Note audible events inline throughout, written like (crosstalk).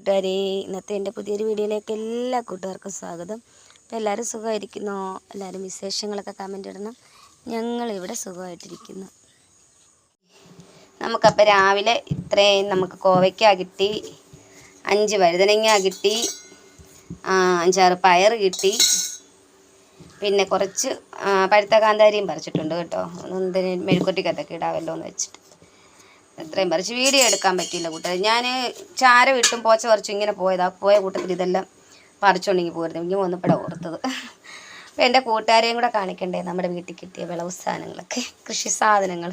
കൂട്ടുകാരെ ഇന്നത്തെ എന്റെ പുതിയൊരു വീഡിയോയിലേക്ക് എല്ലാ കൂട്ടുകാർക്കും സ്വാഗതം. അപ്പോൾ എല്ലാവരും സുഖമായിരിക്കുന്നോ? എല്ലാവരും വിശേഷങ്ങളൊക്കെ കമന്റ് ഇടണം. ഞങ്ങളിവിടെ സുഖമായിട്ടിരിക്കുന്നു. നമുക്കപ്പോൾ രാവിലെ ഇത്രയും നമുക്ക് കോവയ്ക്ക കിട്ടി അഞ്ച് വഴുതനങ്ങ കിട്ടി അഞ്ചാറ് പയർ കിട്ടി. പിന്നെ കുറച്ച് പഴുത്ത കാന്താരിയും പറിച്ചിട്ടുണ്ട് കേട്ടോ. ഒന്ന് മെഴുക്കുറ്റിക്കത്തൊക്കെ ഇടാമല്ലോ എന്ന് വെച്ചിട്ട്. എത്രയും പറിച്ച് വീഡിയോ എടുക്കാൻ പറ്റിയില്ല കൂട്ടുകാർ ഞാൻ ചാര വിട്ടും പോച്ച പറിച്ചും ഇങ്ങനെ പോയതാ. പോയ കൂട്ടത്തിൽ ഇതെല്ലാം പറിച്ചുകൊണ്ടെങ്കിൽ പോയിരുന്നു ഇങ്ങനെ വന്നപ്പോഴാണ് ഓർത്തത്. അപ്പോൾ എന്റെ കൂട്ടുകാരെയും കൂടെ കാണിക്കണ്ടേ? നമ്മുടെ വീട്ടിൽ കിട്ടിയ വിളവ് സാധനങ്ങളൊക്കെ. കൃഷി സാധനങ്ങൾ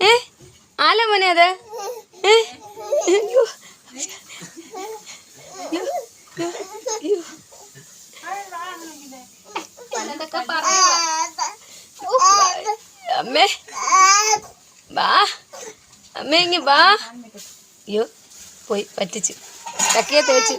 ഏ? ആല മോനെ അത്? അമ്മേ. വാ. അമ്മ ഇങ്ങി വാ. അയ്യോ പോയി പറ്റിച്ച്. ചക്കയെ തേച്ച്.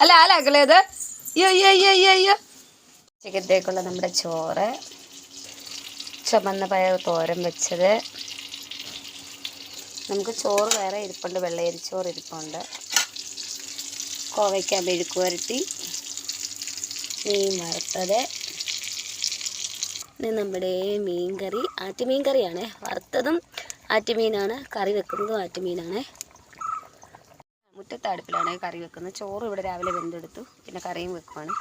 അല്ല ആലാക്കളേത് അയ്യോ അയ്യോ അയ്യോ അയ്യോ അയ്യോ. ഉച്ചക്കത്തേക്കുള്ള നമ്മുടെ ചോറ്. ചുമന്ന പയർ തോരൻ വെച്ചത്. നമുക്ക് ചോറ് വേറെ ഇരിപ്പുണ്ട് വെള്ളയരിച്ചോറ് ഇരിപ്പുണ്ട്. കോവയ്ക്ക മെഴുക്ക് പുരട്ടി മീൻ വറുത്തത്. ഇത് നമ്മുടെ മീൻ കറി ആറ്റുമീൻ കറിയാണ് വറുത്തതും ആറ്റുമീനാണ്. കറി വെക്കുന്നതും ആറ്റുമീനാണ്. മുറ്റത്തെ അടുപ്പിലാണ് കറി വെക്കുന്നത്. ചോറ് ഇവിടെ രാവിലെ വെന്തെടുത്തു. പിന്നെ കറിയും വെക്കുവാണ്.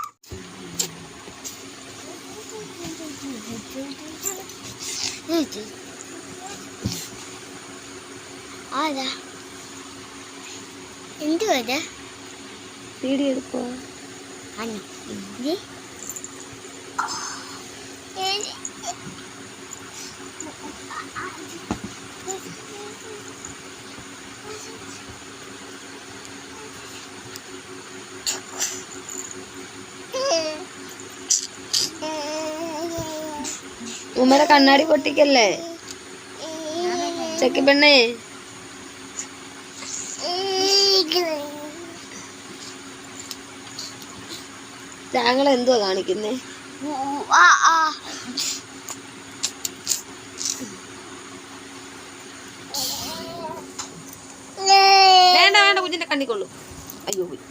എന്തുവാ വീഡിയോ എടുക്കുവാ അല്ല ഇത് ഉമ്മയുടെ കണ്ണാടി പൊട്ടിക്കല്ലേ ചക്കി പെണ്ണേ ഞങ്ങൾ എന്തുവാ കാണിക്കുന്നേ ആ ആ. വേണ്ട വേണ്ട കുഞ്ഞിന്റെ കണ്ണിക്കൊള്ളു അയ്യോ പോയി.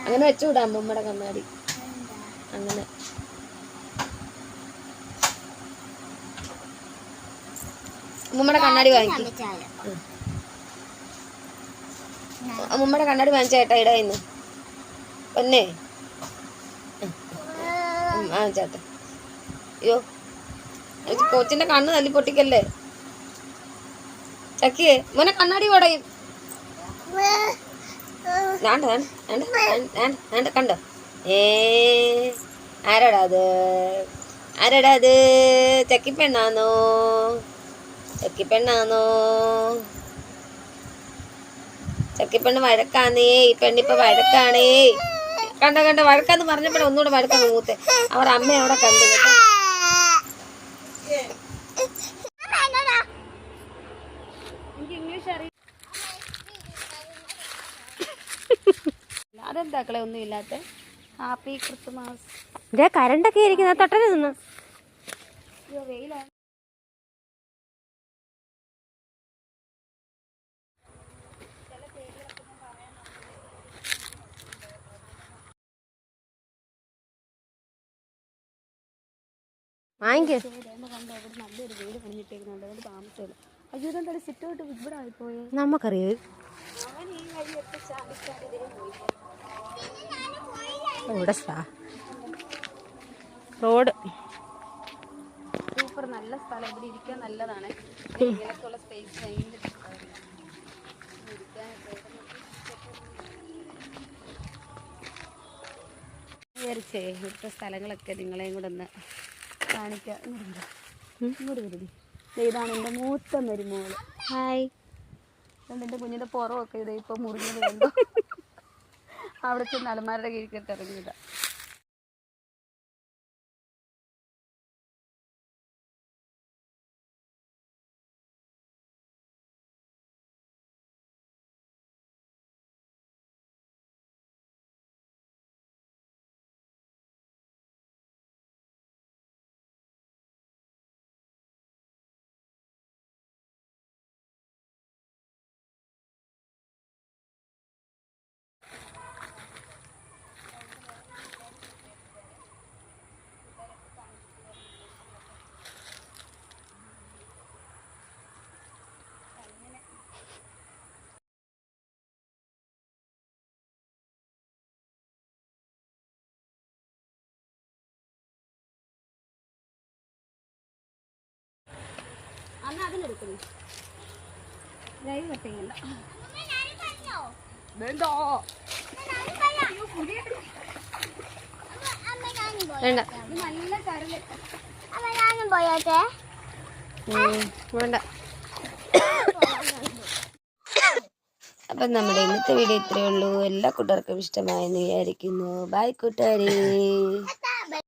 അങ്ങനെ വെച്ചുകൂടാ അമ്മമ്മയുടെ കണ്ണാടി. അങ്ങനെ. അമ്മമ്മയുടെ കണ്ണാടി വാങ്ങിക്കും. അമ്മമ്മയുടെ കണ്ണാടി വാങ്ങിച്ച ചേട്ടാ ഇടാ ഇന്ന് ഒന്നേ ആ ചേട്ടാ. അയ്യോ. കൊച്ചിന്റെ കണ്ണ് തല്ലി പൊട്ടിക്കല്ലേ? ചക്കിയേ മോനെ കണ്ണാടി പടയും വേണ്ട വേണ്ട വേണ്ട വേണ്ട കണ്ടോ? ഏ ആരാടാ അത് ആരാടാ അത് ചക്കിപ്പെണ്ണാന്നോ ചക്കിപ്പെണ്ണാന്നോ ചക്കിപ്പെണ്ണ് വഴക്കാന്നേ ഈ പെണ്ണിപ്പൊ വഴക്കാണേ. കണ്ട കണ്ട വഴക്കാന്ന് പറഞ്ഞപ്പോഴേ ഒന്നുകൂടെ വഴക്കാന്ന് മൂത്തെ. അവർ അമ്മ അവിടെ കണ്ടു കേട്ടോ. അതെന്താക്കളെ ഒന്നും ഇല്ലാത്ത? ഹാപ്പി ക്രിസ്മസ് ഇതേ കരണ്ടൊക്കെ ഇരിക്കുന്ന. തൊട്ടത് നിന്ന്. നമുക്കറിയോ. അവൻ ഈ ഇവിടെ റോഡ്. സൂപ്പർ നല്ല സ്ഥലം. ഇവിടെ ഇരിക്കാൻ നല്ലതാണ്. ഇങ്ങനെയൊക്കെയുള്ള സ്പേസ് ഭയങ്കര വിചാരിച്ചേ ഇവിടുത്തെ സ്ഥലങ്ങളൊക്കെ നിങ്ങളെയും കൂടെ ഒന്ന് കാണിക്കാം. ഇങ്ങോട്ട് വരൂ. ഇങ്ങോട്ട് വരുതി ഇതാണ് എന്റെ മൂത്ത മരുമോൾ. ഹായ് എന്റെ കുഞ്ഞിന്റെ പുറമൊക്കെ ഇത് ഇപ്പോൾ മുറിഞ്ഞത് കണ്ടോ? (laughs) അവിടെ ചെന്ന് അലമാരുടെ കീഴിൽ ഇറങ്ങിയതാണ് വേണ്ട? ഞാനും പോയോട്ടെ ഉം, വേണ്ട. അപ്പം നമ്മുടെ ഇന്നത്തെ വീഡിയോ ഇത്രയേ ഉള്ളൂ. എല്ലാ കൂട്ടുകാർക്കും ഇഷ്ടമായെന്ന് വിചാരിക്കുന്നു. ബൈ കൂട്ടുകാരെ.